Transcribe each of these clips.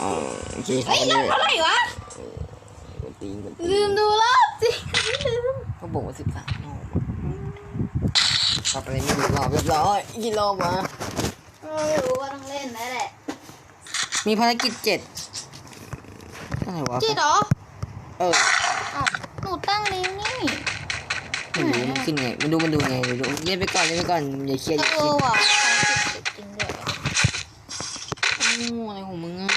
อ๋อโอเคครัเฮ้บยวันรอบนี้เท่าไหร่วะตีนกันตีลืมดูรอบสิลืมเขาบอกว่าสิบสามรอบอะกลับไปไม่ดูรอบเรียบร้อยกี่รอบวะไม่รู้ว่าต้องเล่นแล้วแหละมีภารกิจเจ็ดอะไรวะเจ๊เหรอเอออ้าวหนูตั้งนิ้วนี่ไม่รู้มันขึ้นไงมันดูมันดูไงเดี๋ยวดูเล่นไปก่อนเล่นไปก่อนอย่าเครียดอย่าเอเครียอดว่ะจริงด้วย โอ้อะไรของมึงอะ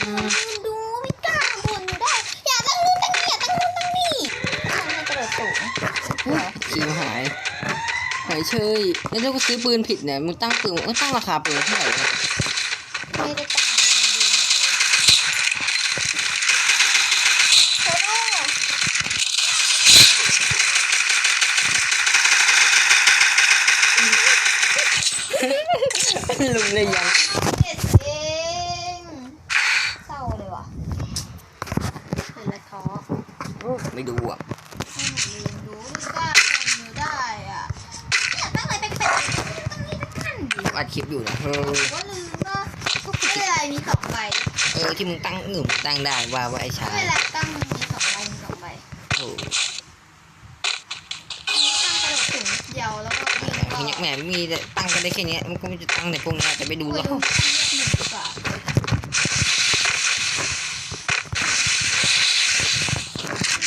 ดูไม่กล้าบ่นอยู่ได้ อย่าตั้งนู่นตั้งนี่อย่าตั้งนู่นตั้งนี่มันกระโดดสูงขี่มาหายหายเชยแล้วถ้ากูซื้อปืนผิดเนี่ยมึงตั้งปืนเออตั้งราคาปืนเท่าไหร่วะ ไม่ได้ตั้งโอ้โห ลุงเลยยัง เจ็ดเองเศร้าเลยว่ะเห็นแล้วท้อ ไม่ดูอะ ให้หนูลืมดูไม่กล้าตั้งมือได้อะเนี่ยตั้งอะไรแปลกๆตั้งนี่ตั้ง นั่นดิอัดคลิปอยู่นะเออหรือว่าลืมว่าไม่เป็นไรมีสองใบเออที่มึงตั้งหนึ่งตั้งได้ว่าว่าไอ้ชาไม่ยเป็นไรตั้งมีสองใบมีสองใบโอ้อันนี้ตั้งกระโดดสูงเดียวแล้วก็ยิงก็ยแหมมีแต่ตั้งกันได้แค่เนี้ยมันก็ไม่จะตั้งในพวกเนี้ยแต่ไปดูคุยแล้ว ดูตั้งเลือกหนึ่งดีกว่า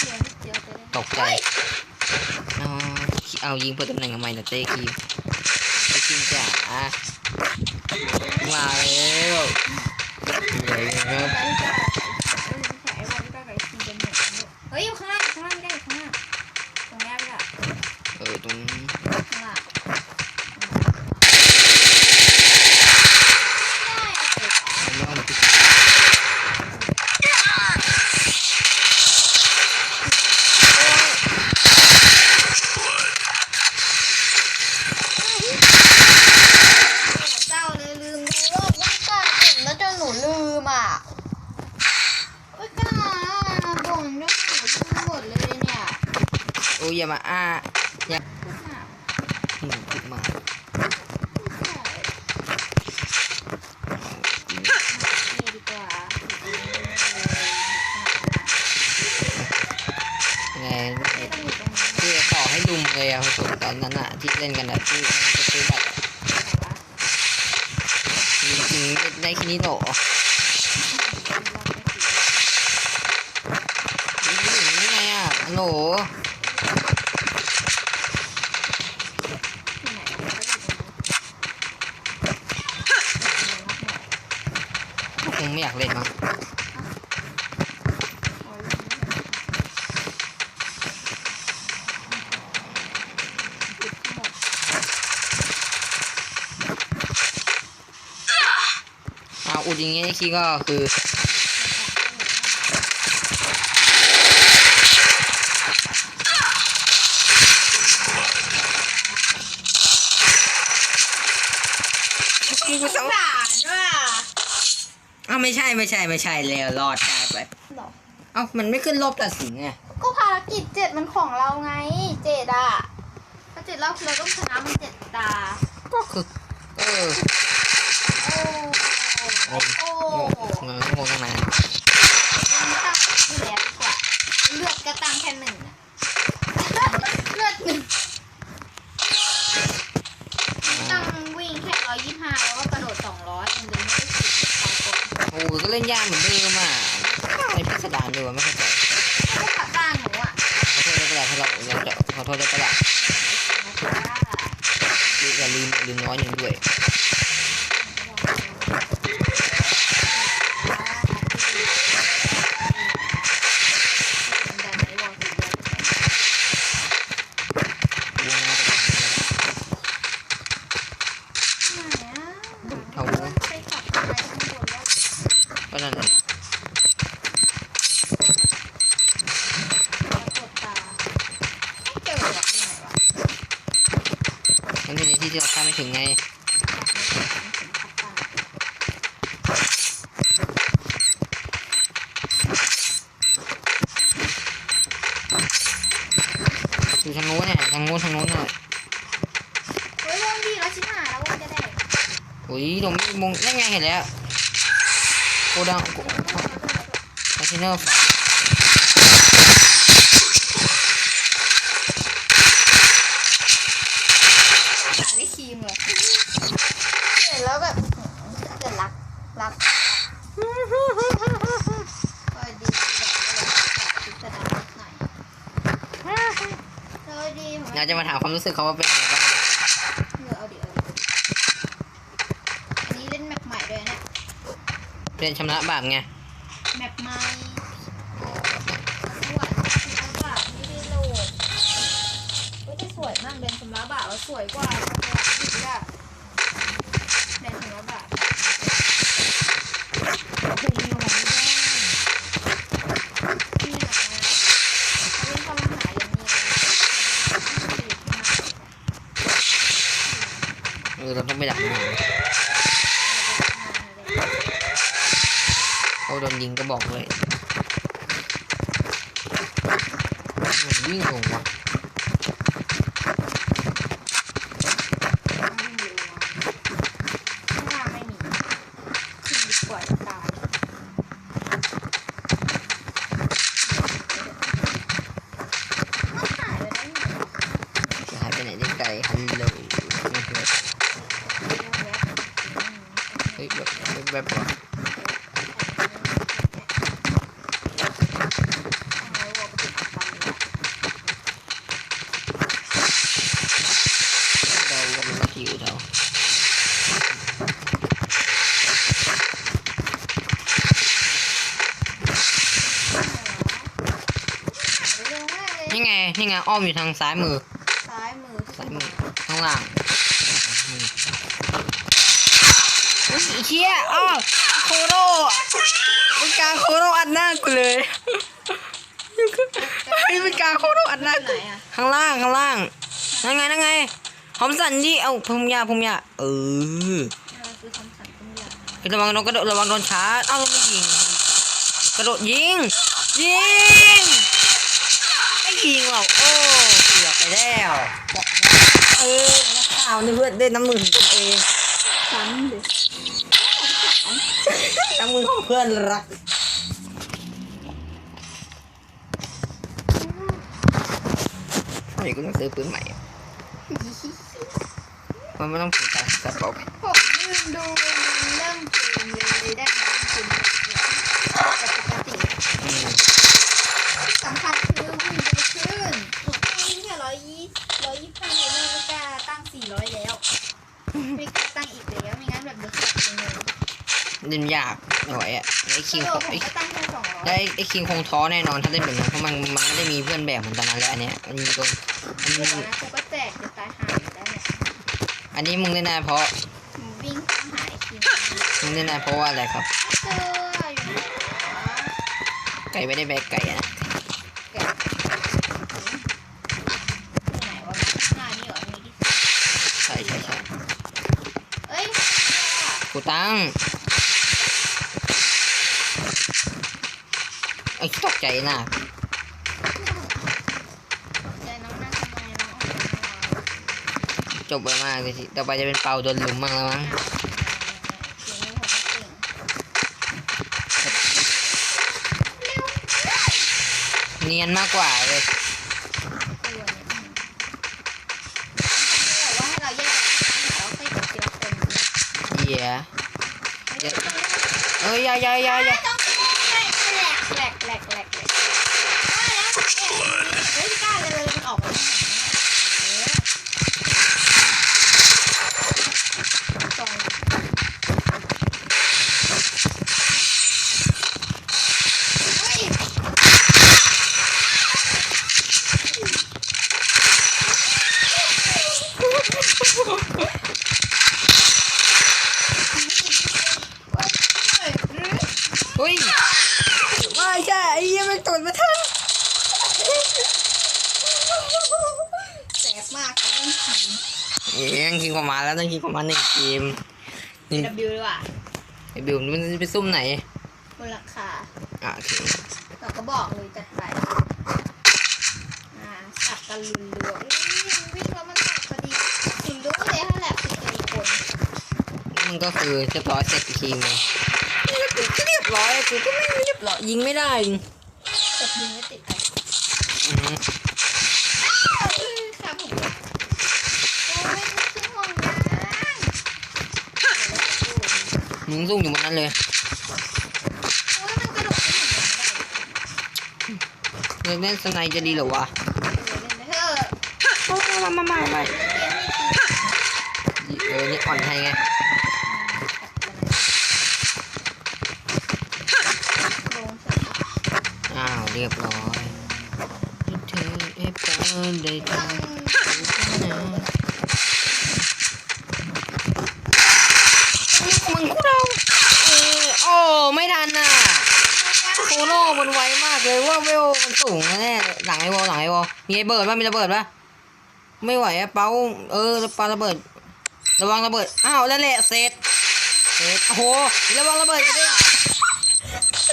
เดี๋ยวนิดเดียวจะได้ ตกใจเอา เอายิงเพื่อตำแหน่งทำไมนะเต้คีเต้คีจ๋ามาแล้วเลยครับ เฮ้ยอยู่ข้างล่างข้างล่างไม่ได้อยู่ข้างล่างตรงนี้ไม่ได้ เออตรงนี้ ข้างล่างได้ ไม่เอามาติด เจ้าเลยลืมดูว่าไม่กล้าบ่นแล้วจนหนูลืมอะไม่กล้าบ่นจนหนูลืมหมดเลยเนี่ย โอย่ามาอ้าอย่าพูดหนาหนูติดมาไงไม่องอยู่ตรงนี้ที่ต่อให้ลุมเลยอะผมตอนนั้นอะที่เล่นกันอะที่จะซื้อบัตรอะจริงๆได้แค่นี้เหรอนี่ไงอะโหลคงไม่อยากเล่นมั้งเอาอุดอย่างงี้คีก็คือสงสารว่ะอ้าวไม่ใช่ไม่ใช่ไม่ใช่แล้วรอดได้ไปหรอเอ้ามันไม่ขึ้นรอบตัดสินไงก็ภารกิจเจ็ดมันของเราไงเจ็ดอะถ้าเจ็ดรอบเราต้องชนะมันเจ็ดตาก็คือเออโอ้โอ้ งงงงตั้งนาน ไม่ตั้งอยู่แล้วดีกว่า เลือดก็ตั้งแค่หนึ่งอะเลือดหนึ่งตั้งวิ่งแค่ร้อยยี่ห้าแล้วก็กระโดดสองร้อยยังเลยไม่ได้สิบสองคน โอ้ก็เล่นยากเหมือนเดิมอะอะไรพิสดารเลยวะไม่เข้าใจ แล้วก็ขับบ้านหนูอะ ขอโทษได้ปะล่ะถ้าเราเราจะขอโทษได้ปะล่ะอย่าลืมลืมน้อยหนึ่งด้วยวงมาเอา ไปขับอะไรข้างบนแล้ว ก็นั่นแหละ กดตาไม่เจอหรอกที่ไหนวะ มันเป็นในที่ที่เราคาดไม่ถึงไง อยู่ทางโน้นเนี่ยทางโน้นทางโน้นเนี่ยเฮ้ยวงดีแล้วชิบหายแล้ววงจะได้อุ้ยตรงนี้มงนั่นไงเห็นแล้วกูดังกูคอนเทนเนอร์หาได้ครีมเลยเห็นแล้วแบบจะรักรักก็ดีแบบพิจารณาหน่อยสวัสดีผม อยาก จะมาถามความรู้สึกเขาว่าเป็นยังไงบ้างเออเอาดิเอาดิอันนี้เล่นแมปใหม่ด้วยนะเรียนชำระบาปไงแมปใหม่สวยชำระบาปไม่ได้โหลดเฮ้ยแต่สวยมากเดนชำระบาปว่าสวยกว่าสวยอีกอะเดนชำระบาปคุมหนูไม่ได้ที่ไหนอะเขาเล่นเข้ามาหาอย่างนี้ เออเราต้องไปดักมันเขาโดนยิงก็บอกเลยมันวิ่งลงวะ ต้องวิ่งเร็วอะข้างล่างไม่มีขึ้นดีกว่าจะตายมันหายไปได้ไง จะหายไปไหนได้ไกลฮัลโหลไม่เจอ เฮ้ยแบบแบบแบบนี่ไง นี่ไง อ้อมอยู่ทางซ้ายมือ ซ้ายมือ ซ้ายมือ ข้างล่างมือี้ยอ้โคโรเป็นการโคโรอัดหน้ากูเลยไอ้เป็นการโคโรอัดหน้ากูข้างล่างข้างล่างนั่นไงนั่นไงหอมสันดิเอาพุ่มยาพุ่มยาเออระวังโดนกระโดดระวังโดนชาร์จเอ้าเราไม่ยิงกระโดดยิงยิงไม่ยิงหรอกโอ้เกือบไปแล้วเออข่าวนี่เพื่อนได้น้ำมือของตัวเองซ้ำเลย น้ำมือของเพื่อนรักเฮ้ยกูต้องซื้อปืนใหม่อะมันไม่ต้องผูกกันกระเป๋าไปผมลืมดูเริ่มเกมเลยได้ไหมคุณปกติอืมสำคัญ เล่นยากไม่ไหวอะไอ้คิงโดคผงมไอ้ก็ตั้งแค่สองร้อยได้ไอ้คิงคงท้อแน่นอนถ้าเล่นแบบนั้นเพราะมันมันไม่ได้มีเพื่อนแบบเหมือนตอนนั้นแล้วอันเนี้ยมันมีโดนอันเดี๋นี้ยวนะกูก็แจกจะตายหาอยู่แล้วเนี่ยอันนี้มึงเล่นได้เพราะวิ่งตามหาไอ้คิมมึงเล่นได้เพราะว่าอะไรครับเจออยู่ไหนวะไก่ไม่ได้แบกไก่อะนะแกะไหนวะหน้านี่เหรอมีที่ ใช่ใช่ใช่ เอ้ย กูตั้ง ไอ้ตกใจน่ะใจน้องนั่งทำไมน้องออกมาจบไปมากเลยสิต่อไปจะเป็นเปาโดนลุมมั่งแล้วมั้งเสียงนี้ผมก็เก่งเนียนมากกว่าเลยตัวเนี่ยบอกว่าให้เราแยกกันนะคะเราค่อยกดทีละคนนะเหี้ยไม่ได้ต้องเอ้ยอยาอยาอยาอยา ต้องแหลกแหลกแหลกแหลกว่าแล้วเฮ้ยกล้าเลยเลยมันออกมาสองเฮ้ย เฮ้ยไม่ใช่ไอ้เหี้ยมันตดมาทัน แสบมากเขาต้องขิง เอ้ยยังกินประมาณ แล้วต้องกินประมาณหนึ่งเกมหนึ่ง W ดีกว่าไอ้บิวมันจะไปซุ่มไหนมูลค่าอะโอเคเราก็บอกเลยจัดไปอ่าสับกันลุนรัวอุ้ยวิ่งแล้วมันตัดพอดีถึงรู้เลยถ้าแหลกคือตัวอีกคน มันก็คือเรียบร้อยเสร็จทีมเลยนี่ก็คือเรียบร้อยกูก็ไม่เรียบร้อยยิงไม่ได้กดยิงไม่ติดเลย อืมครับผมโอ้ยขึ้นห้องน้ำ มึงซุ่งอยู่บนนั้นเลยเล่นเล่นสไนจะดีเหรอวะมามามามาเออนี่อ่อนให้ไงลงอ้าวเรียบร้อยเธอเอฟเฟอร์ได้ ตั้ ทำ ง มึงกูเราเออโอ้ไม่ทันน่ะ โคโน่มันไวมากเลยว่าเวลมันสูงแน่ๆหลังไอวอลหลังไอวอลมีไอเบิร์ดป่ะมีระเบิดป่ะไม่ไหวอะเป้าเออปาระเบิด ระวังระเบิดอ้าวแล้วแหละเสร็จเสร็จโอ้โหระวังระเบิดจะได้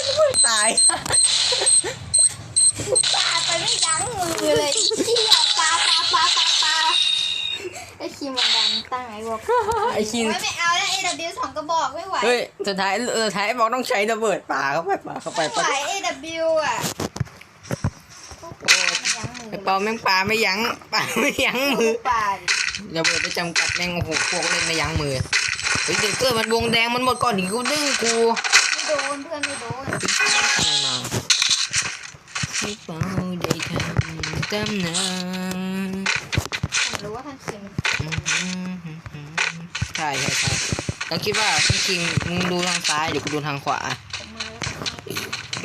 ระเบิดตายปาไปไม่ยั้งมือเลยเที่ยปาปาปาปาปาไอ้ คิมมันดันตั้งไอ้บอกไอคินไม่ไม่เอาแล้ว AW สองกระบอกไม่ไหว เฮ้ย สุดท้ายเออท้ายบอกต้องใช้ระเบิดป่าเข้าไปป่าเข้าไปไม่ไหวป่า AW อะโอ้ไม่ยั้งมือไอเปาแม่งป่าไม่ยั้งป่าไม่ยั้งมือปาดิระเบิดไปจำกัดแม่งโอ้โหพวกเล่นไม่ยั้งมือเฮ้ยเด็กเกิดมันวงแดงมันหมดก่อนถึงกูดึงกูไม่โดนเพื่อนไม่โดน อะไรมาให้เปาได้ทำตำนาน ผมรู้ว่าท่านคิม ใช่ใช่ใช่เราคิดว่าจริงๆมึงดูทางซ้ายเดี๋ยวกูดูทางขวา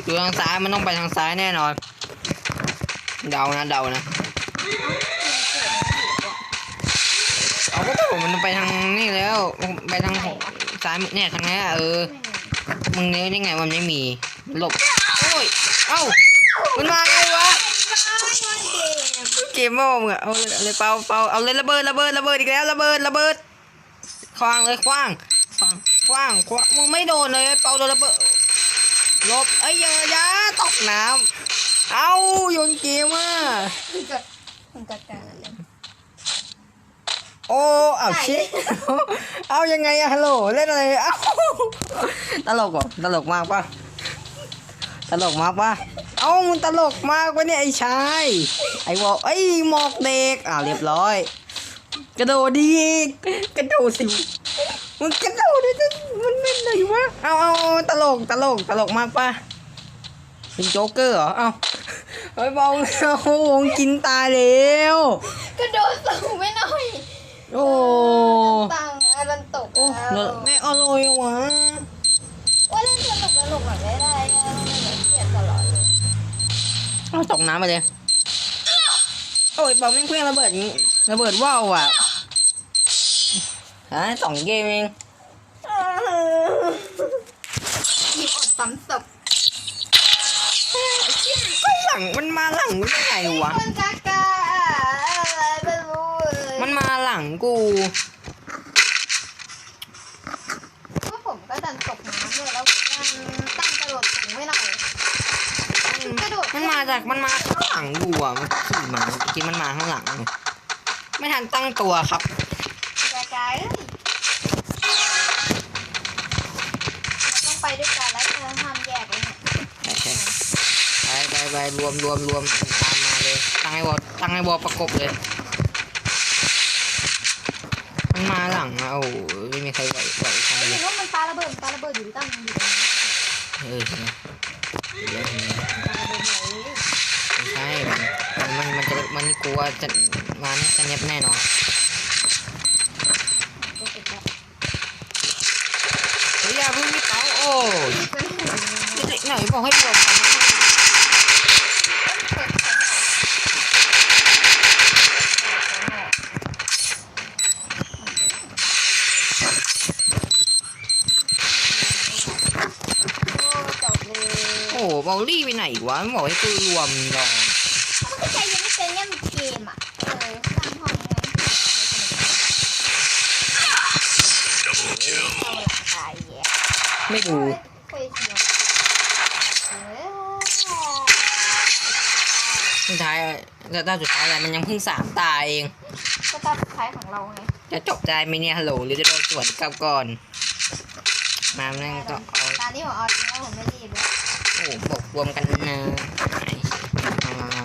ดูทางซ้ายมันต้องไปทางซ้ายแน่นอน เดานะเดานะเอาก็บอกมันไปทางนี่แล้วไปทางซ้ายเนี่ยทางนี้เออมึงเนี้ยได้ไงมันไม่มีหลบโอ้ยเอ้ามันมาไง เกมโม่มึงอะเอาเลยเอาเลยเปาเปาเอาเลยระเบิดระเบิดระเบิดอีกแล้วระเบิดระเบิดคว้างเลยคว้างคว้างคว้างคว้างมึงไม่โดนเลยเปาโดนระเบิดลบไอ้ยอยายาตกน้ำเอาโยนเกมอะมันก็มันก็การเลยโอ้เอาชิเอายังไงอะฮัลโหลเล่นอะไรเอ้าตลกเหรอตลกมากปะตลกมากปะ เอ้ามึงตลกมากปะเนี่ยไอ้ชาย ไอ้วอลไอ้ยหมอกเด็กอ่าเรียบร้อย กระโดดดีอีกกระโดดสิมึงกระโดดดิมันเป็นอะไรวะเอาเอาตลกตลกตลกมากปะเป็นโจ๊กเกอร์เหรอ เอาเฮ้ยบอลเอาวงกินตายแล้ว กระโดดสูงไม่น่อย โอ้ ตังอารันตก โอ้ แล้ว ไม่อร่อยวะ ว่าเล่นสนุกสนุกแบบไม่ได้ไงเกลียดตลอดเลย เอาตก น้ำไปเลย โอ้ยบอลไม่งเครื่องระเบิดระเบิดว่าวอะฮะสองเกมเองหยิบอดซ้ำศพหลังมันมาหลังกูได้ไงวะคนกากาอะไรไม่รู้เลยมันมาหลังกู ว่าผมก็ดันตกน้ำเลยแล้วมันตั้งกระโดดสูงไม่หน่อยกระโดด มันมา จากมันมาข้างหลังกูอะมันขี่มาเมื่อกี้มันมาข้างหลัง ไม่ทันตั้งตัวครับกากาเอ้ยเราต้องไปด้วยกันแล้วเราห้ามแยกเลยเนี่ยใช่ใช่ไปไปไปรวมรวมรวมตามมาเลยตั้งให้วอลตั้งให้วอลประกบเลยมันมาหลังอะโอ้โหไม่มีใครไหวไหวทันเห็เลยนว่ามันปาระเบิดปาระเบิดอยู่ตั้งอยู่ตรงนี้เออเห็นไหม มันกลัวจะมันจะเน็บแน่นอนเฮ้ยอย่าเพิ่งรีเป้าโอ้ยเด็กๆหนบอกให้รวมกันนะเปิดของโอ้จบเลยโอ้บอลลี่ไปไหนวะมันบอกให้กูรวมดอก ไม่ดูเคยเชียร์เออสุดท้ายแล้วตาสุดท้ายอะไรมันยังเพิ่งสามตาเองก็ตอนสุดท้ายของเราไงจะจบใจไหมเนี่ยฮัลโหลหรือจะโดนสวนกลับก่อนมาแม่งก็เอาตานี้ผมเอาจริงแล้วผมไม่รีบแล้วโอ้บอกรวมกันนะเอามามา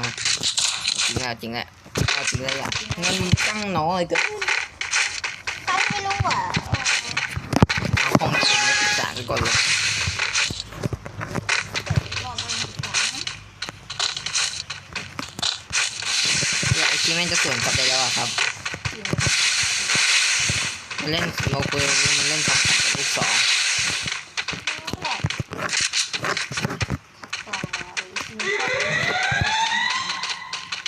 จริงแล้วจริงแล้วเอาจริงแล้วอะเงินจังน้อยเกิน ก่อนเลยลองเอาอีกครั้งอยากไอคิดแม่งจะสวนกลับได้แล้วอะครับ มันเล่นโลเกอร์มันเล่นสองกับลูกสอง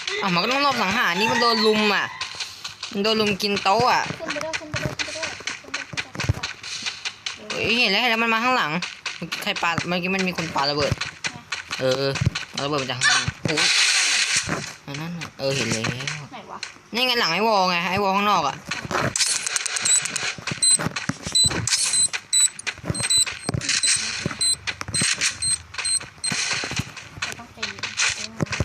อเอะมันก็ต้องรอบสังหารนี่มันโดนลุมอะ มันโดนลุมกินโต๊ะอะ เฮ้ยเห็นแล้วเห็นแล้วมันมาข้างหลัง ใครปาเมื่อกี้มันมีคนปาระเบิด เออเอาระเบิดมาจากข้างหลังโอ้ยอันนั้นน่ะเออเห็นแล้วไหนวะนี่ไงหลังไอ้วอลไงไอ้วอลข้างนอกอะ เราต้องใจเย็นเออ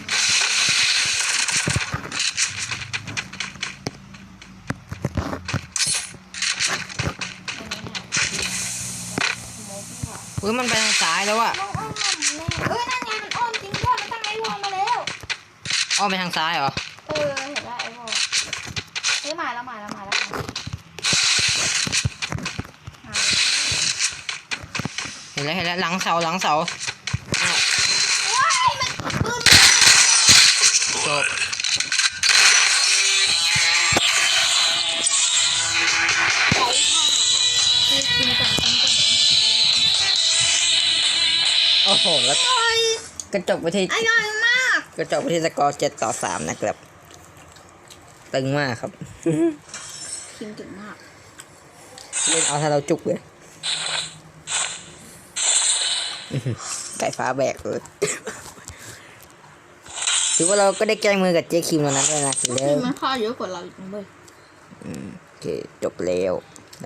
อันนี้น่ะสโมกนี่หว่าอุ้ยมันไปทางซ้ายแล้วอะน้องอ้อมแน่เอ้ยนั่นไงมันอ้อมจริงด้วยมันตั้งไอ้วอลมาแล้วอ้อมไปทางซ้ายเหรอ เออเห็นแล้วไอ้วอลเฮ้ยมาแล้วมาแล้วมาแล้วมาแล้วมาแล้วเห็นแล้วเห็นแล้วหลังเสาหลังเสา อ้โหแล้วอร่อยกระจกไปที่อร่อยมาก กระจกไปที่สกอร์เจ็ดต่อสามนะครับ ตึงมากครับคิมถึงมากเล่นเอาถ้าเราจุกเลยอื้อหือไก่ฟ้าแบกเลยถือว่าเราก็ได้แกล้งมือกับเจ๊คิมวันนั้นด้วยนะเริ่คิมมมันค่าเยอะกว่าเราอีกนะเว้ยโอเคจบแล้วอ